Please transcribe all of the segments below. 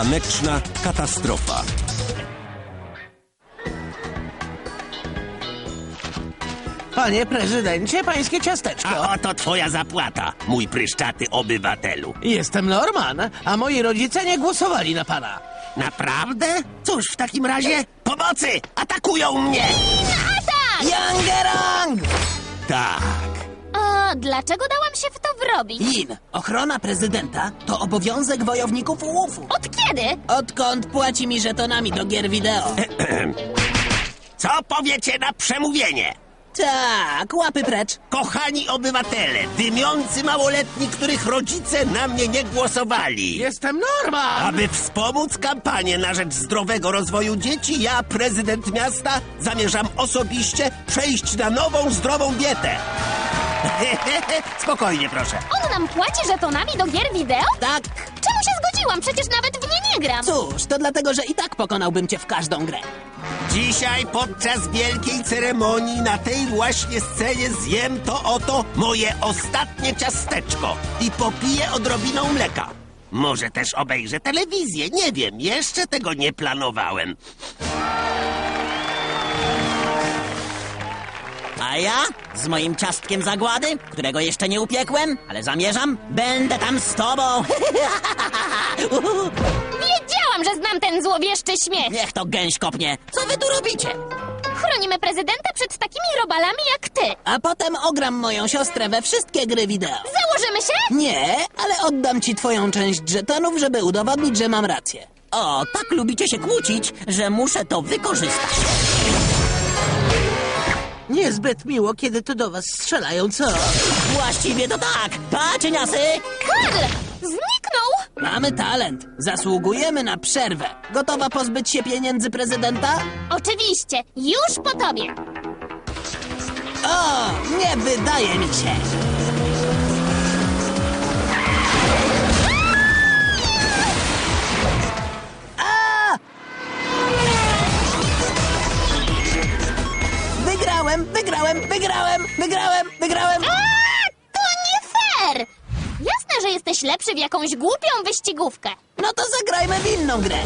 Taneczna katastrofa. Panie prezydencie, pańskie ciasteczko. A oto twoja zapłata, mój pryszczaty obywatelu. Jestem Norman, a moi rodzice nie głosowali na pana. Naprawdę? Cóż, w takim razie pomocy! Atakują mnie! Yangerang! Tak. Dlaczego dałam się w to wrobić? Lin, ochrona prezydenta to obowiązek wojowników UUF-u. Od kiedy? Odkąd płaci mi żetonami do gier wideo? Co powiecie na przemówienie? Tak, łapy precz. Kochani obywatele, dymiący małoletni, których rodzice na mnie nie głosowali. Jestem Norman! Aby wspomóc kampanię na rzecz zdrowego rozwoju dzieci, ja, prezydent miasta, zamierzam osobiście przejść na nową, zdrową dietę. Spokojnie, proszę. On nam płaci żetonami do gier wideo? Tak, Czemu się zgodziłam? Przecież nawet w nie nie gram. cóż, to dlatego, że i tak pokonałbym cię w każdą grę. Dzisiaj podczas wielkiej ceremonii na tej właśnie scenie zjem to oto moje ostatnie ciasteczko i popiję odrobiną mleka. Może też obejrzę telewizję, nie wiem, jeszcze tego nie planowałem. A ja z moim ciastkiem zagłady, którego jeszcze nie upiekłem, ale zamierzam, będę tam z tobą. Wiedziałam, że znam ten złowieszczy śmiech. Niech to gęś kopnie. Co wy tu robicie? Chronimy prezydenta przed takimi robalami jak ty. A potem ogram moją siostrę we wszystkie gry wideo. Założymy się? Nie, ale oddam ci twoją część żetonów, żeby udowodnić, że mam rację. O, tak lubicie się kłócić, że muszę to wykorzystać. Niezbyt miło, kiedy tu do was strzelają, co? Właściwie to tak. Pa, cieniasy! Karl! Zniknął! Mamy talent. Zasługujemy na przerwę. Gotowa pozbyć się pieniędzy prezydenta? Oczywiście, już po tobie. O, nie wydaje mi się. Wygrałem, wygrałem. A, to nie fair! Jasne, że jesteś lepszy w jakąś głupią wyścigówkę. No to zagrajmy w inną grę.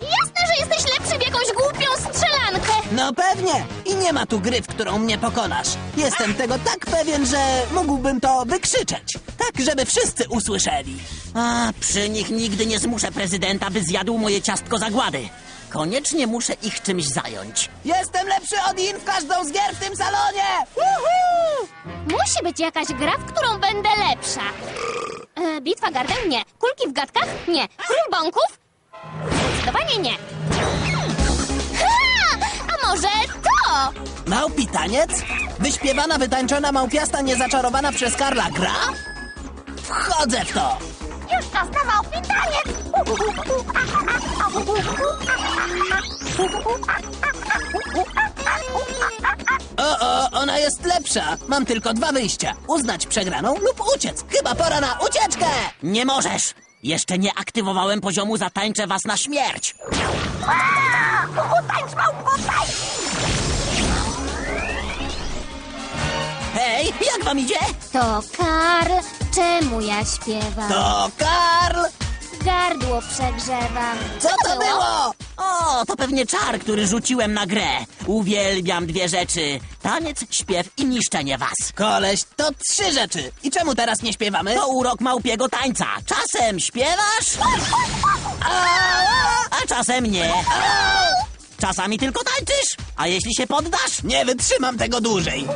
Jasne, że jesteś lepszy w jakąś głupią strzelankę. No pewnie. I nie ma tu gry, w którą mnie pokonasz. Jestem tego tak pewien, że mógłbym to wykrzyczeć. Tak, żeby wszyscy usłyszeli. A, przy nich nigdy nie zmuszę prezydenta, by zjadł moje ciastko zagłady. Koniecznie muszę ich czymś zająć. Jestem lepszy od in w każdą z gier w tym salonie! Woohoo! Musi być jakaś gra, w którą będę lepsza. E, bitwa gardeł? Nie. Kulki w gadkach? Nie. Król bąków? Zdecydowanie nie. Ha! A może to? Małpi taniec? Wyśpiewana, wytańczona, małpiasta, niezaczarowana przez Karla gra? Wchodzę w to! Już małpi taniec! O, o, ona jest lepsza. Mam tylko dwa wyjścia. Uznać przegraną lub uciec. Chyba pora na ucieczkę! Nie możesz! Jeszcze nie aktywowałem poziomu zatańczę was na śmierć. Hej, jak wam idzie? To Karl, czemu ja śpiewam? To Karl! Gardło przegrzewam. Co to było? O, to pewnie czar, który rzuciłem na grę. Uwielbiam dwie rzeczy. Taniec, śpiew i niszczenie was. Koleś, to trzy rzeczy. I czemu teraz nie śpiewamy? To urok małpiego tańca. Czasem śpiewasz, a czasem nie. Czasami tylko tańczysz, a jeśli się poddasz? Nie wytrzymam tego dłużej.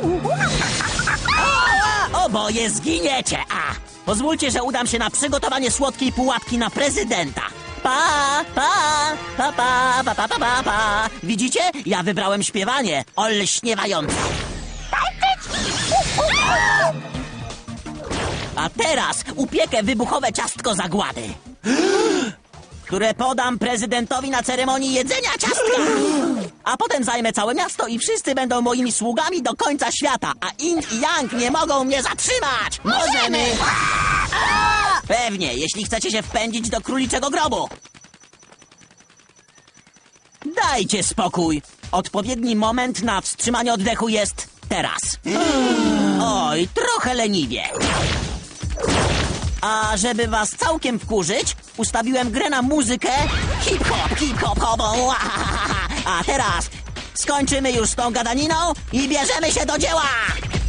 Oboje zginiecie, a! Pozwólcie, że udam się na przygotowanie słodkiej pułapki na prezydenta. Pa, pa, pa, pa, pa, pa, pa, pa, pa. Widzicie? Ja wybrałem śpiewanie, olśniewające. A teraz upiekę wybuchowe ciastko zagłady. które podam prezydentowi na ceremonii jedzenia ciastka. A potem zajmę całe miasto i wszyscy będą moimi sługami do końca świata, a In i Yang nie mogą mnie zatrzymać. Możemy! Pewnie, jeśli chcecie się wpędzić do króliczego grobu. Dajcie spokój. Odpowiedni moment na wstrzymanie oddechu jest teraz. Oj, trochę leniwie. A żeby was całkiem wkurzyć, ustawiłem grę na muzykę hip-hop, hip-hop, hop, ła, ha, ha, ha. A teraz skończymy już z tą gadaniną i bierzemy się do dzieła!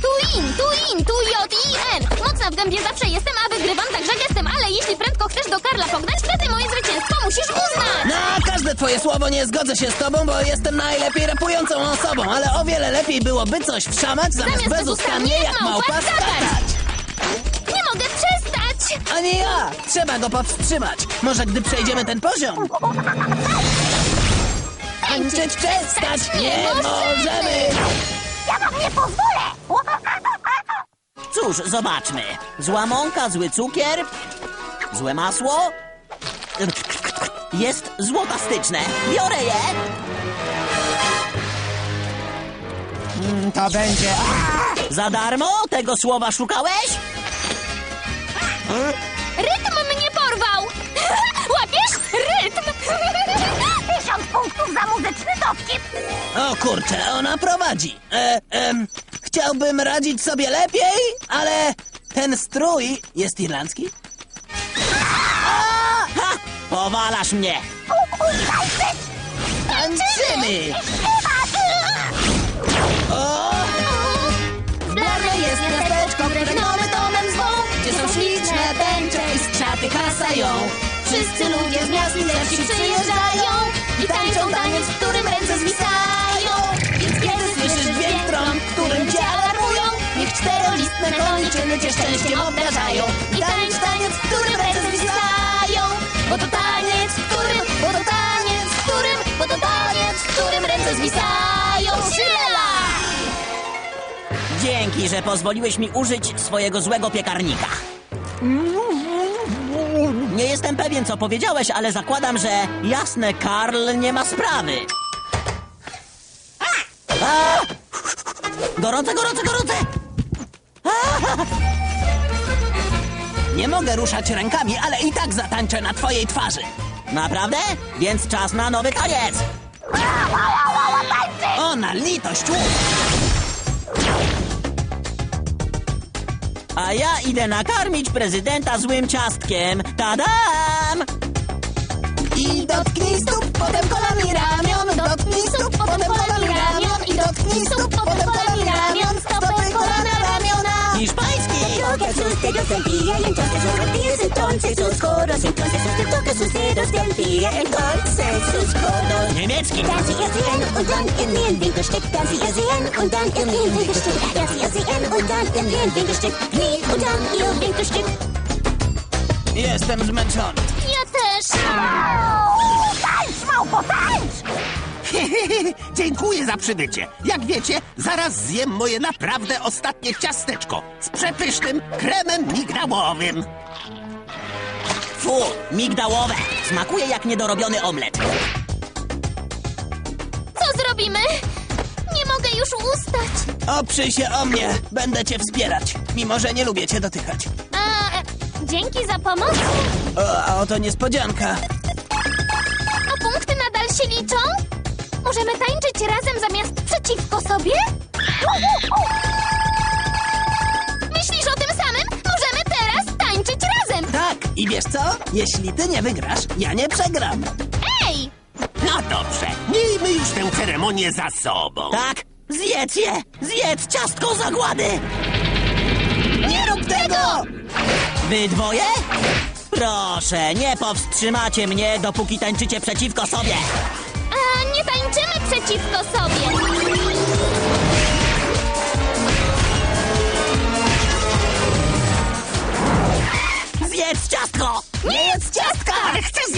Tu in, tu in, tu j i n. Mocna w gębie zawsze jestem, a wygrywam także gestem, ale jeśli prędko chcesz do Karla pognać, wtedy moje zwycięstwo musisz uznać. Na każde twoje słowo nie zgodzę się z tobą, bo jestem najlepiej rapującą osobą, ale o wiele lepiej byłoby coś wszamać zamiast, Zamiast bezustannie jak małpa skakać. Nie mogę przestać. Ani ja! Trzeba go powstrzymać. Może gdy przejdziemy ten poziom. Tańczyć przestać nie możemy! Ja wam nie pozwolę. Cóż, zobaczmy. Zła mąka, zły cukier, złe masło. Jest złotastyczne. Biorę je. To będzie... Za darmo? Tego słowa szukałeś? Rytm mnie porwał. Łapiesz? Rytm. Tysiąc punktów za muzyczny dowcip. O kurczę, ona prowadzi. E, em, chciałbym radzić sobie lepiej, ale ten strój jest irlandzki? Ha! Powalasz mnie. Tańczymy! O! Blane jest miasteczko, które nowy domem zwą, Gdzie są śliczne tęcze i skrzaty hasają. Wszyscy ludzie z miast i przyjeżdżają szczęściem obdarzają. I tańcz taniec, w którym ręce zwisają. Bo to taniec, w którym, bo to taniec, w którym, bo to taniec, w którym ręce zwisają. Szyrela! Dzięki, że pozwoliłeś mi użyć swojego złego piekarnika. Nie jestem pewien, co powiedziałeś, ale zakładam, że jasne, Karl nie ma sprawy. A! Gorące, gorące, gorące! Nie mogę ruszać rękami, ale i tak zatańczę na twojej twarzy. Naprawdę? Więc czas na nowy taniec! O, na litość! A ja idę nakarmić prezydenta złym ciastkiem. Tadam! I dotknij stóp, potem kolami ramion, dotknij stóp, potem kolami ramion, i dotknij stóp, potem kolami ramion. Hiszpański! Dedos del pie y entonces sus rodillas, entonces sus codos, entonces usted toca sus dedos del pie, entonces sus codos. Niemiecki! Da Sie ihr sehen und dann in den Winkel steckt, da Sie ihr sehen und dann in den Winkel steckt, da Sie ihr sehen und dann in den Winkel steckt, Knie und dann Ihr Winkelstück. Jestem zmęczony. Ja też. Dziękuję za przybycie. Jak wiecie, zaraz zjem moje naprawdę ostatnie ciasteczko z przepysznym kremem migdałowym. Fu, migdałowe! Smakuje jak niedorobiony omlet. Co zrobimy? Nie mogę już ustać. Oprzyj się o mnie, będę cię wspierać, mimo że nie lubię cię dotykać. A, e, dzięki za pomoc. O, a oto niespodzianka. Sobie? Myślisz o tym samym? Możemy teraz tańczyć razem! Tak, i wiesz co? Jeśli ty nie wygrasz, ja nie przegram. Ej! No dobrze, miejmy już tę ceremonię za sobą. Tak? Zjedz je! Zjedz ciastko zagłady! Nie rób tego! Wy dwoje? Proszę, nie powstrzymacie mnie, dopóki tańczycie przeciwko sobie. A nie tańczymy przeciwko sobie!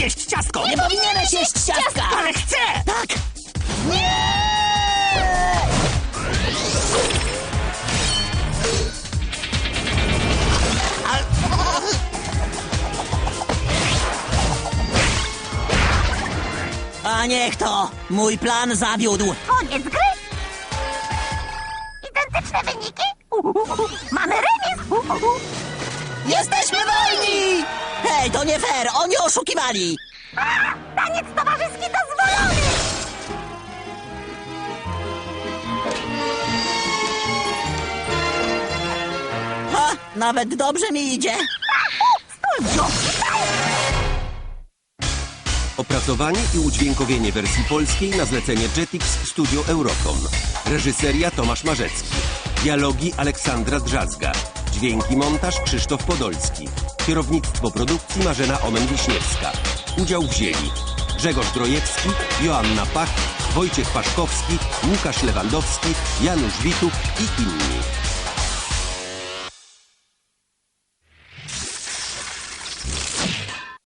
Zjeść ciastko! Nie powinieneś jeść ciastka! Ale chcę! Tak! A niech to! Mój plan zawiódł! Koniec gry. Identyczne wyniki? Mamy remis. Jesteśmy wolni! Hej, to nie fair! Oni oszukiwali! Taniec towarzyski dozwolony. Ha! Nawet dobrze mi idzie! Opracowanie i udźwiękowienie wersji polskiej na zlecenie Jetix Studio Eurocom. Reżyseria Tomasz Marzecki. Dialogi Aleksandra Drzazga. Dźwięki montaż Krzysztof Podolski. Kierownictwo produkcji Marzena Omen-Wiśniewska. Udział wzięli Grzegorz Drojewski, Joanna Pach, Wojciech Paszkowski, Łukasz Lewandowski, Janusz Wituk i inni.